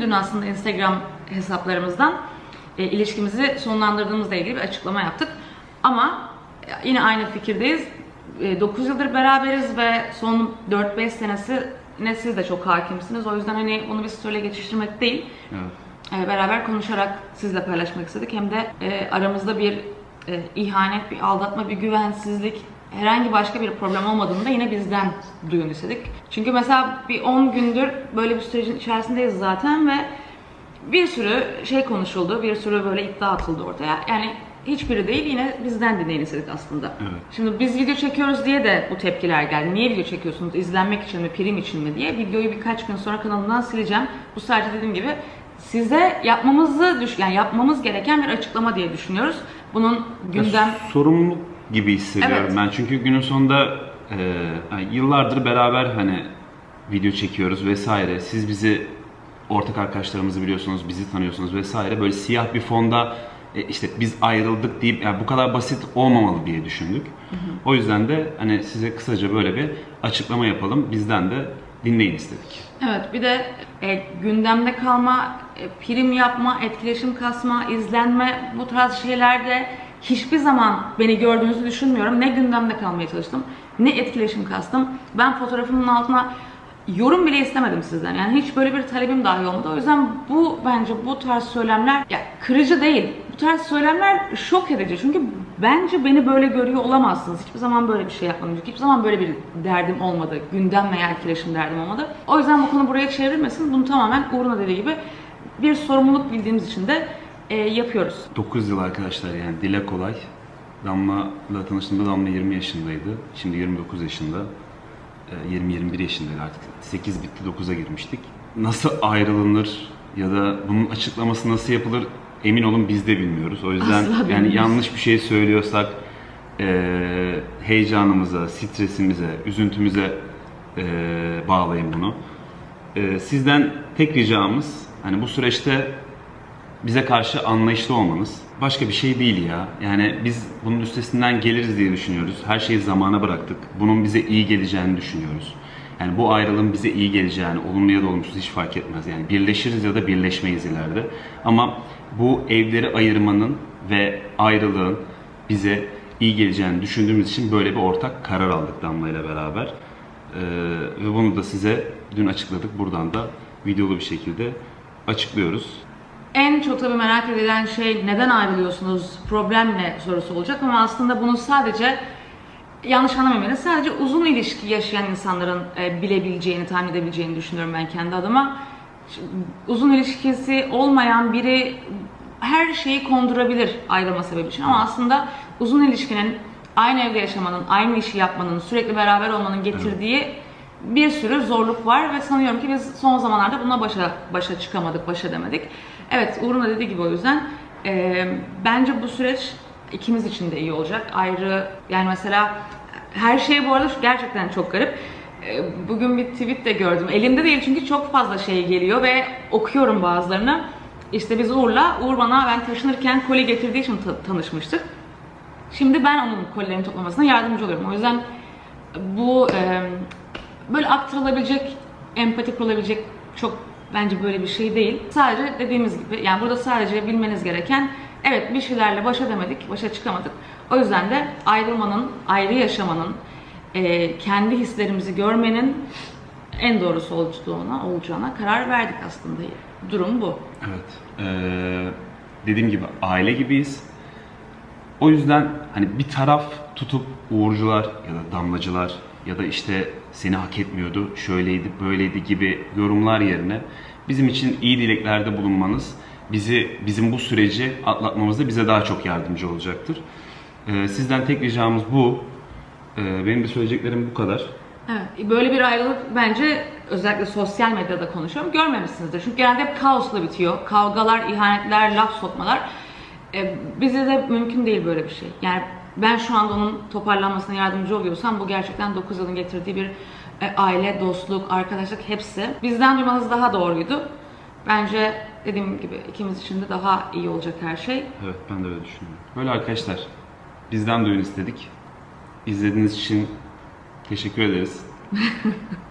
Dün aslında Instagram hesaplarımızdan e, ilişkimizi sonlandırdığımızla ilgili bir açıklama yaptık. Ama e, yine aynı fikirdeyiz. 9 yıldır beraberiz ve son 4-5 senesi ne siz de çok hakimsiniz. O yüzden hani bunu bir story'le geçiştirmek değil. Evet. e, beraber konuşarak sizle paylaşmak istedik. Hem de e, aramızda bir e, ihanet, bir aldatma, bir güvensizlik, herhangi başka bir problem olmadığını da yine bizden duyun istedik. Çünkü mesela bir 10 gündür böyle bir sürecin içerisindeyiz zaten ve bir sürü şey konuşuldu, bir sürü böyle iddia atıldı ortaya. Yani hiçbiri değil yine bizden dinleyin istedik aslında. Evet. Şimdi biz video çekiyoruz diye de bu tepkiler geldi. Niye video çekiyorsunuz? İzlenmek için mi, prim için mi diye. Videoyu birkaç gün sonra kanalımdan sileceğim. Bu sadece dediğim gibi size yapmamızı düş yani yapmamız gereken bir açıklama diye düşünüyoruz. Bunun gündem Ya, sorumluluk gibi hissediyorum Evet. ben. Çünkü günün sonunda e, yani yıllardır beraber hani video çekiyoruz vesaire. Siz bizi ortak arkadaşlarımızı biliyorsunuz, bizi tanıyorsunuz vesaire. Böyle siyah bir fonda e, işte biz ayrıldık deyip yani bu kadar basit olmamalı diye düşündük. O yüzden de hani size kısaca böyle bir açıklama yapalım. Bizden de dinleyin istedik. Evet bir de e, gündemde kalma, e, prim yapma, etkileşim kasma, izlenme bu tarz şeylerde hiçbir zaman beni gördüğünüzü düşünmüyorum. Ne gündemde kalmaya çalıştım, ne etkileşim kastım. Ben fotoğrafımın altına yorum bile istemedim sizden. Yani hiç böyle bir talebim dahi olmadı. O yüzden bu bence bu tarz söylemler ya kırıcı değil. Bu tarz söylemler şok edici. Çünkü bence beni böyle görüyor olamazsınız. Hiçbir zaman böyle bir şey yapmadım. Çünkü hiçbir zaman böyle bir derdim olmadı. Gündem veya etkileşim derdim olmadı. O yüzden bu konu buraya çevrilmesin. Bunu tamamen Uğur'un dediği gibi bir sorumluluk bildiğimiz için de e, yapıyoruz. 9 yıl arkadaşlar yani dile kolay. Damla'la tanıştığımda Damla 20 yaşındaydı. Şimdi 29 yaşında. Ee, 20-21 yaşındaydı artık. 8 bitti 9'a girmiştik. Nasıl ayrılınır ya da bunun açıklaması nasıl yapılır emin olun biz de bilmiyoruz. O yüzden Asla yani yanlış bir şey söylüyorsak eee, heyecanımıza, stresimize, üzüntümüze eee, bağlayın bunu. Eee, sizden tek ricamız hani bu süreçte bize karşı anlayışlı olmanız. Başka bir şey değil ya. Yani biz bunun üstesinden geliriz diye düşünüyoruz. Her şeyi zamana bıraktık. Bunun bize iyi geleceğini düşünüyoruz. Yani bu ayrılığın bize iyi geleceğini, olumlu ya da olumsuz hiç fark etmez. Yani birleşiriz ya da birleşmeyiz ileride. Ama bu evleri ayırmanın ve ayrılığın bize iyi geleceğini düşündüğümüz için böyle bir ortak karar aldık Damla ile beraber. Ee, ve bunu da size dün açıkladık. Buradan da videolu bir şekilde açıklıyoruz. En çok tabii merak edilen şey neden ayrılıyorsunuz, problem ne sorusu olacak ama aslında bunu sadece yanlış anlamayın sadece uzun ilişki yaşayan insanların e, bilebileceğini, tahmin edebileceğini düşünüyorum ben kendi adıma. Uzun ilişkisi olmayan biri her şeyi kondurabilir ayrılma sebebi için ama aslında uzun ilişkinin aynı evde yaşamanın, aynı işi yapmanın, sürekli beraber olmanın getirdiği bir sürü zorluk var ve sanıyorum ki biz son zamanlarda buna başa başa çıkamadık, baş edemedik. Evet, Uğur'un da dediği gibi o yüzden e, bence bu süreç ikimiz için de iyi olacak. Ayrı yani mesela her şey bu arada gerçekten çok garip. E, Bugün bir tweet de gördüm. Elimde değil çünkü çok fazla şey geliyor ve okuyorum bazılarını. İşte biz Uğur'la, Uğur bana ben taşınırken koli getirdiği için ta- tanışmıştık. Şimdi ben onun kolilerini toplamasına yardımcı oluyorum. O yüzden bu e, böyle aktarılabilecek, empati kurulabilecek çok bence böyle bir şey değil. Sadece dediğimiz gibi yani burada sadece bilmeniz gereken evet bir şeylerle baş edemedik, başa çıkamadık. O yüzden de ayrılmanın, ayrı yaşamanın, e, kendi hislerimizi görmenin en doğrusu olacağına, olacağına karar verdik aslında. Durum bu. Evet. Ee, dediğim gibi aile gibiyiz. O yüzden hani bir taraf tutup uğurcular ya da damlacılar ya da işte seni hak etmiyordu, şöyleydi, böyleydi gibi yorumlar yerine bizim için iyi dileklerde bulunmanız bizi bizim bu süreci atlatmamızda bize daha çok yardımcı olacaktır. Ee, sizden tek ricamız bu. Ee, benim de söyleyeceklerim bu kadar. Evet, böyle bir ayrılık bence özellikle sosyal medyada konuşuyorum görmemişsinizdir. Çünkü genelde hep kaosla bitiyor. Kavgalar, ihanetler, laf sokmalar. Ee, bize de mümkün değil böyle bir şey. Yani ben şu anda onun toparlanmasına yardımcı oluyorsam bu gerçekten 9 yılın getirdiği bir e, aile, dostluk, arkadaşlık hepsi. Bizden duymanız daha doğruydu. Bence dediğim gibi ikimiz için de daha iyi olacak her şey. Evet ben de öyle düşünüyorum. Böyle arkadaşlar bizden duyun istedik. İzlediğiniz için teşekkür ederiz.